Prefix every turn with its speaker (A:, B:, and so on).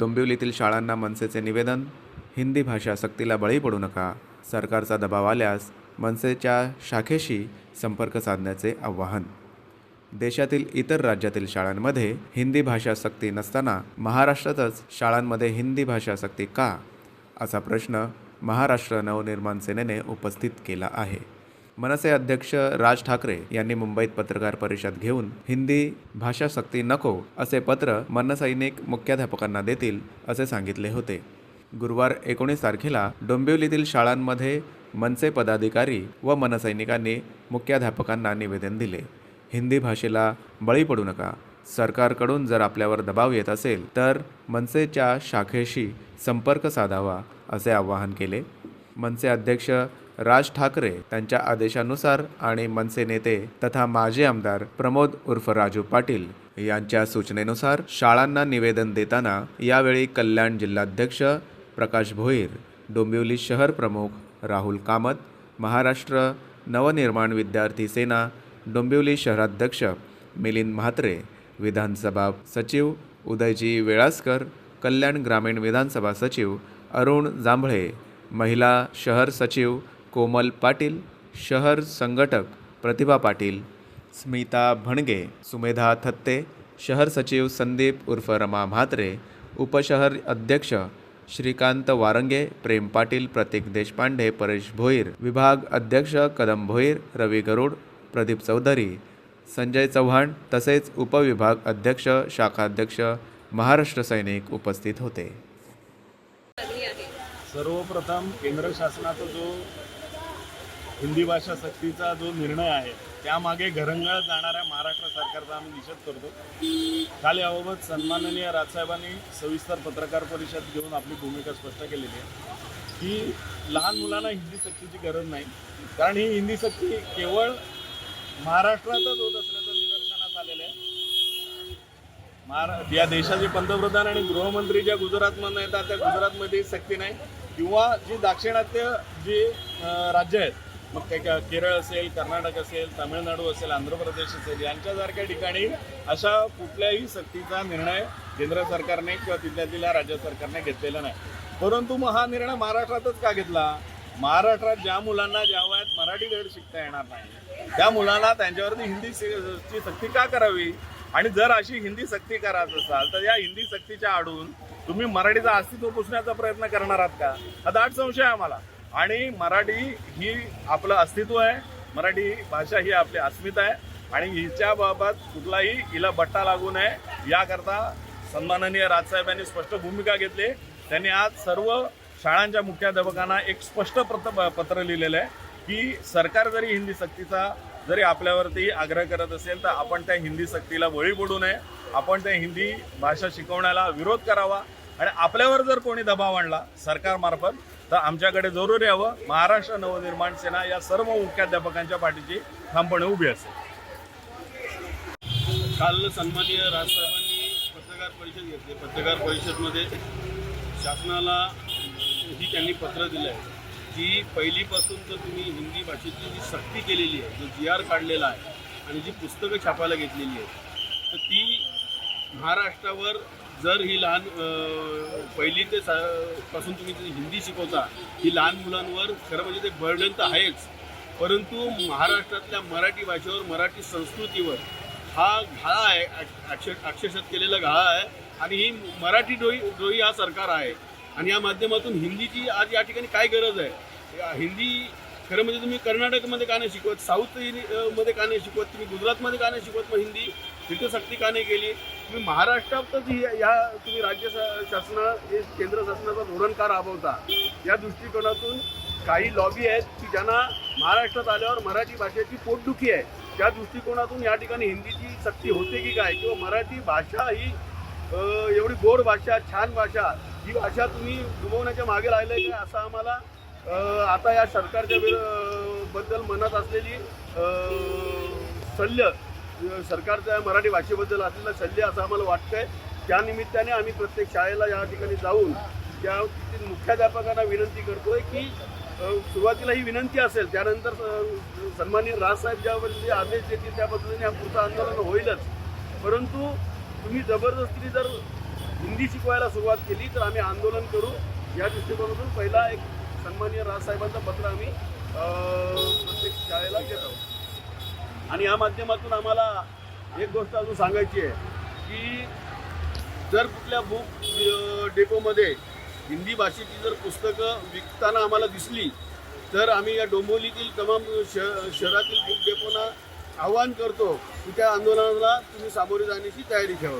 A: डोंबिवलीतील शाळांना मनसेचे निवेदन हिंदी भाषा सक्तीला बळी पडू नका सरकारचा दबाव आल्यास मनसेच्या शाखेशी संपर्क साधण्याचे आवाहन. देशातील इतर राज्यातील शाळांमध्ये हिंदी भाषा सक्ती नसताना महाराष्ट्रातच शाळांमध्ये हिंदी भाषा सक्ती का? असा प्रश्न महाराष्ट्र नवनिर्माण सेनेने उपस्थित केला आहे. मनसे अध्यक्ष राज ठाकरे यांनी मुंबईत पत्रकार परिषद घेऊन हिंदी भाषा सक्ती नको असे पत्र मनसैनिक मुख्याध्यापकांना देतील असे सांगितले होते. गुरुवार एकोणीस तारखेला डोंबिवलीतील शाळांमध्ये मनसे पदाधिकारी व मनसैनिकांनी मुख्याध्यापकांना निवेदन दिले. हिंदी भाषेला बळी पडू नका. सरकारकडून जर आपल्यावर दबाव येत असेल तर मनसेच्या शाखेशी संपर्क साधावा असे आवाहन केले. मनसे अध्यक्ष राज ठाकरे त्यांच्या आदेशानुसार आणि मनसे नेते तथा माजी आमदार प्रमोद उर्फ राजू पाटील यांच्या सूचनेनुसार शाळांना निवेदन देताना यावेळी कल्याण जिल्हाध्यक्ष प्रकाश भोईर डोंबिवली शहर प्रमुख राहुल कामत महाराष्ट्र नवनिर्माण विद्यार्थी सेना डोंबिवली शहराध्यक्ष मिलिंद म्हात्रे विधानसभा सचिव उदयजी वेळासकर कल्याण ग्रामीण विधानसभा सचिव अरुण जांभळे महिला शहर सचिव कोमल पाटील शहर संघटक प्रतिभा पाटील स्मिता भणगे सुमेधा थत्ते शहर सचिव संदीप उर्फ रमा म्हात्रे उपशहर अध्यक्ष श्रीकांत वारंगे प्रेम पाटील प्रतीक देशपांडे परेश भोईर विभाग अध्यक्ष कदम भोईर रवी गरुड प्रदीप चौधरी संजय चव्हाण तसेच उपविभाग अध्यक्ष शाखाध्यक्ष महाराष्ट्र सैनिक उपस्थित होते.
B: सर्वप्रथम केंद्र शासनाचा जो हिंदी भाषा सक्तीचा जो निर्णय आहे त्यामागे घरंगळ जाणाऱ्या महाराष्ट्र सरकारचा आम्ही निषेध करतो. काल याबाबत सन्माननीय राजसाहेबांनी सविस्तर पत्रकार परिषद घेऊन आपली भूमिका स्पष्ट केलेली आहे. की लहान मुलांना हिंदी सक्तीची गरज नाही. कारण ही हिंदी सक्ती केवळ महाराष्ट्रातच होत असल्याचं निदर्शनास आलेलं आहे. महारा या देशाचे पंतप्रधान आणि गृहमंत्री ज्या गुजरातमधून येतात त्या गुजरातमध्ये सक्ती नाही. किंवा जी दाक्षिणात्य जी राज्य आहेत मग ते केरळ असेल कर्नाटक असेल तामिळनाडू असेल आंध्र प्रदेश असेल यांच्यासारख्या ठिकाणी अशा कुठल्याही सक्तीचा निर्णय केंद्र सरकारने किंवा तिथल्या तिथल्या राज्य सरकारने घेतलेला नाही. परंतु मग हा निर्णय महाराष्ट्रातच का घेतला? महाराष्ट्रात ज्या मुलांना ज्या वयात मराठी धड शिकता येणार नाही त्या मुलांना त्यांच्यावरती हिंदी ची सक्ती का करावी? आणि जर अशी हिंदी सक्ती करायचं असाल तर या हिंदी सक्तीच्या आडून तुम्ही मराठीचं अस्तित्व पुसण्याचा प्रयत्न करणार आहात का? हा दाट संशय आम्हाला. आणि मराठी ही आपलं अस्तित्व आहे. मराठी भाषा ही आपली अस्मिता आहे. आणि हिच्या बाबत कुठलाही हिला बट्टा लागू नये. याकरता सन्माननीय राजसाहेबांनी स्पष्ट भूमिका घेतली. त्यांनी आज सर्व शाळांच्या मुख्याध्यापकांना एक स्पष्ट प्रत पत्र लिहिलेलं आहे की सरकार जरी हिंदी सक्तीचा जरी आपल्यावरती आग्रह करत असेल तर आपण त्या हिंदी सक्तीला बळी पडू नये. आपण त्या हिंदी भाषा शिकवण्याला विरोध करावा. आणि आपल्यावर जर कोणी दबाव आणला सरकारमार्फत तर आमच्याकडे जरूर यावं. महाराष्ट्र नवनिर्माण सेना या सर्व मुख्याध्यापकांच्या पाठीची ठामपणे उभी असेल. काल सन्माननीय राजसाहेबांनी पत्रकार परिषद घेतली. पत्रकार परिषदमध्ये शासनाला ही त्यांनी पत्र दिलं आहे की पहिलीपासून जर तुम्ही हिंदी भाषेची जी सक्ती केलेली आहे जो जी आर काढलेला आहे आणि जी पुस्तकं छापायला घेतलेली आहेत तर ती महाराष्ट्रावर जर ही लहान पहिली ते सा पासून तुम्ही हिंदी शिकवता ही लहान मुलांवर खरं म्हणजे ते बर्डन तर आहेच. परंतु महाराष्ट्रातल्या मराठी भाषेवर मराठी संस्कृतीवर हा घाळा आहे अक्ष- अक्षर अक्षरशः केलेला घाळा आहे आणि ही मराठी डोई डोई हा सरकार आहे. आणि या माध्यमातून हिंदीची आज या ठिकाणी काय गरज आहे? हिंदी खरं म्हणजे तुम्ही कर्नाटकमध्ये का नाही शिकवत साऊथमध्ये का नाही शिकवत तुम्ही गुजरातमध्ये का नाही शिकवत मग हिंदी तिथे सक्ती का नाही केली. तुम्ही महाराष्ट्रातच ही या तुम्ही राज्य शा- शासना केंद्र शासनाचा धोरण का राबवता? या दृष्टिकोनातून काही लॉबी आहेत की ज्यांना महाराष्ट्रात आल्यावर मराठी भाषेची पोटदुखी आहे. त्या दृष्टिकोनातून या ठिकाणी हिंदीची सक्ती होते की काय? किंवा मराठी भाषा ही एवढी गोड भाषा छान भाषा ही भाषा तुम्ही डुबवण्याच्या मागे राहिलं आहे का? असं आम्हाला आता या सरकारच्या विर- बद्दल मनात असलेली शल्य सरकारच्या मराठी भाषेबद्दल असलेलं शल्य असं आम्हाला वाटतंय. त्यानिमित्ताने आम्ही प्रत्येक शाळेला या ठिकाणी जाऊन त्या मुख्याध्यापकांना विनंती करतोय की सुरुवातीला ही विनंती असेल त्यानंतर अ, सन्माननीय राजसाहेब ज्याबद्दल जे आदेश देतील त्या पद्धतीने हा पुढचं आंदोलन होईलच. परंतु तुम्ही जबरदस्तीने जर
C: हिंदी शिकवायला सुरुवात केली तर आम्ही आंदोलन करू. या दृष्टिकोनातून पहिला एक सन्माननीय राजसाहेबांचं पत्र आम्ही प्रत्येक शाळेला देतो आणि या माध्यमातून आम्हाला एक गोष्ट अजून सांगायची आहे की जर कुठल्या बुक डेपोमध्ये हिंदी भाषेची जर पुस्तकं विकताना आम्हाला दिसली तर आम्ही या डोंबोलीतील तमाम श शहरातील बुक डेपोना आवाहन करतो की त्या आंदोलनाला तुम्ही सामोरे जाण्याची तयारी ठेवा.